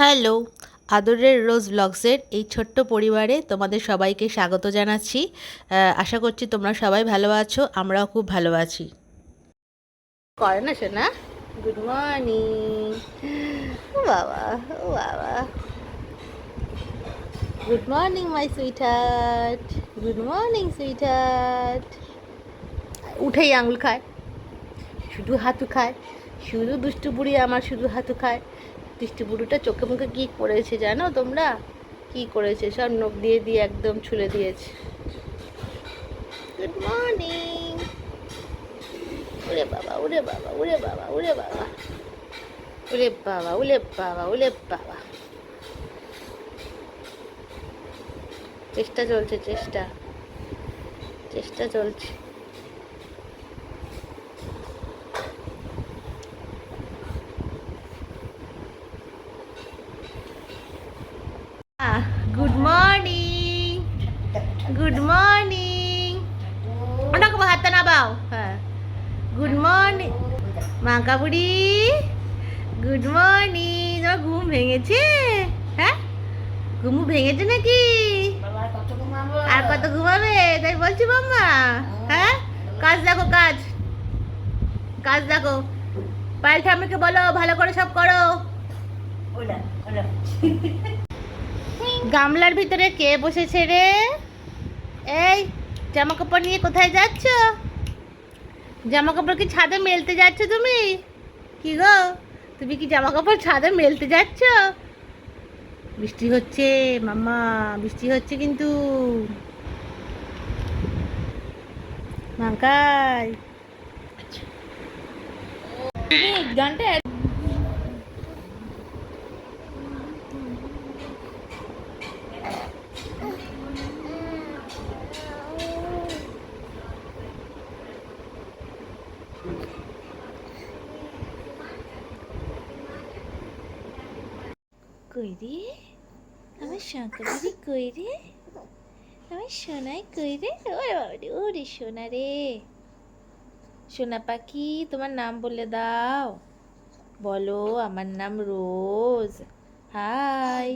Hello, আদরের রোজ ব্লগসের এই ছোট্ট পরিবারে তোমাদের সবাইকে স্বাগত জানাচ্ছি। আশা করছি তোমরা সবাই ভালো আছো, আমরাও খুব ভালো আছি। করে না শোনা গুড মর্নিং বাবা, ও বাবা। Good morning my sweetheart good morning sweetheart উঠেই আঙুল খায়। শুধু হাতু খায়। শুধু দুষ্টু বুড়ি আমার শুধু হাতু খায়। দুষ্টু বুড়িটা চোখে মুখে কী করেছে জানো তোমরা? কি করেছে? সব নখ দিয়ে দিয়ে একদম ছুলে দিয়েছে। গুড মর্নিং উরে বাবা উরে বাবা উরে বাবা উরে বাবা। উরে বাবা উলে বাবা উলে বাবা। চেষ্টা চলছে, চেষ্টা। চেষ্টা চলছে। গুড মর্নিং গুড মর্নিং ওটাকে হাতটা নাবাও হ্যাঁ গুড মর্নিং মাকা বুড়ি গুড মর্নিং তোমার ঘুম ভেঙেছে হ্যাঁ ঘুম ভেঙেছে নাকি আর কত ঘুমাবে তাই বলছি মাম্মা হ্যাঁ কাজ দেখো কাজ কাজ দেখো পায়েল ঠাম্মিকে বলো ভালো করে সব করো গামলার ভিতরে কে বসেছে রে? এই জামা কাপড় নিয়ে কোথায় যাচ্ছ? জামা কাপড় কি ছাদে মেলতে যাচ্ছ তুমি? কি গো? তুমি কি জামা কাপড় ছাদে মেলতে যাচ্ছ? বৃষ্টি হচ্ছে, মাম্মা, বৃষ্টি হচ্ছে কিন্তু। মাঙ্কাই। গানটা কই রে আমার শঙ্করী কই রে আমার সোনাই কই রে ওরে বাবা রে ওরে সোনা রে সোনা পাখি, তোমার নাম বলে দাও। বলো, আমার নাম রোজ। হাই।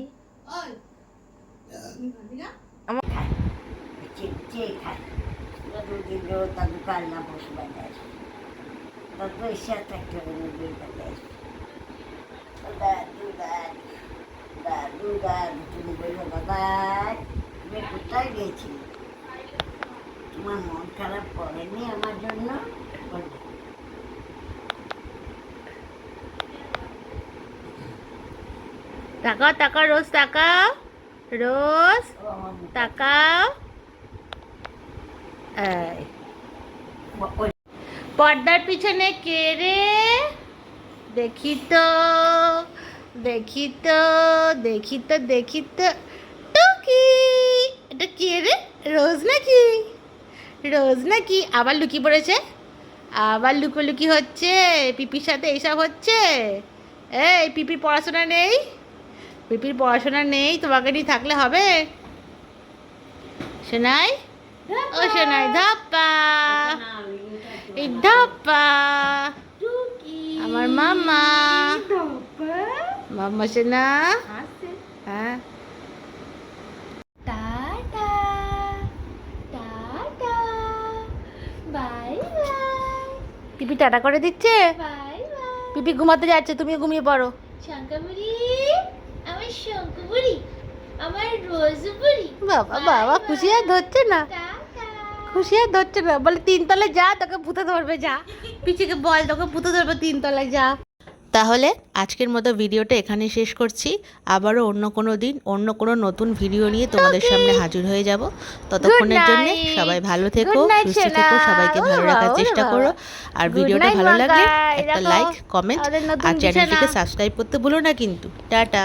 কোথায় গেছি তোমার মন খারাপ করেনি আমার জন্য তাকাও তাকাও, রোজ তাকাও রোজ তাকাও। পর্দার পিছনে কে রে? দেখি তো। দেখি তো দেখি তো দেখি তো টুকি। এটা কে রে? রোজ নাকি? রোজ নাকি? আবার লুকি পড়েছে? আবার লুকোলুকি হচ্ছে? পিপির সাথে এইসব হচ্ছে? এই পিপির পড়াশোনা নেই? পিপির পড়াশোনা নেই? তোমাকে নিয়ে থাকলে হবে? শোনাই ও শোনাই ধাপ্পা। এই ধাপ্পা। আমার মামা। মাম্মা সোনা হ্যাঁ পিপি টাটা করে দিচ্ছে? পিপি ঘুমাতে যাচ্ছে তুমি ঘুমিয়ে পড়ো। বাবা বাবা খুশি আর ধরছে না? খুশি আর ধরছে না? বলে তিনতলায় যা তোকে পুঁতে ধরবে যা। পিচিকে বল তোকে পুঁতে ধরবে তিনতলায় যা। তাহলে আজকের মতো ভিডিওটা এখানে শেষ করছি। আবারও অন্য কোনো দিন অন্য কোনো নতুন ভিডিও নিয়ে তোমাদের সামনে হাজির হয়ে যাব। ততক্ষণের জন্য সবাই ভালো থেকো সুস্থ থেকো সবাইকে ভালো রাখার চেষ্টা করো। আর ভিডিওটা ভালো লাগলে একটা লাইক কমেন্ট আর চ্যানেলটিকে। সাবস্ক্রাইব করতে ভুলো না কিন্তু। টাটা।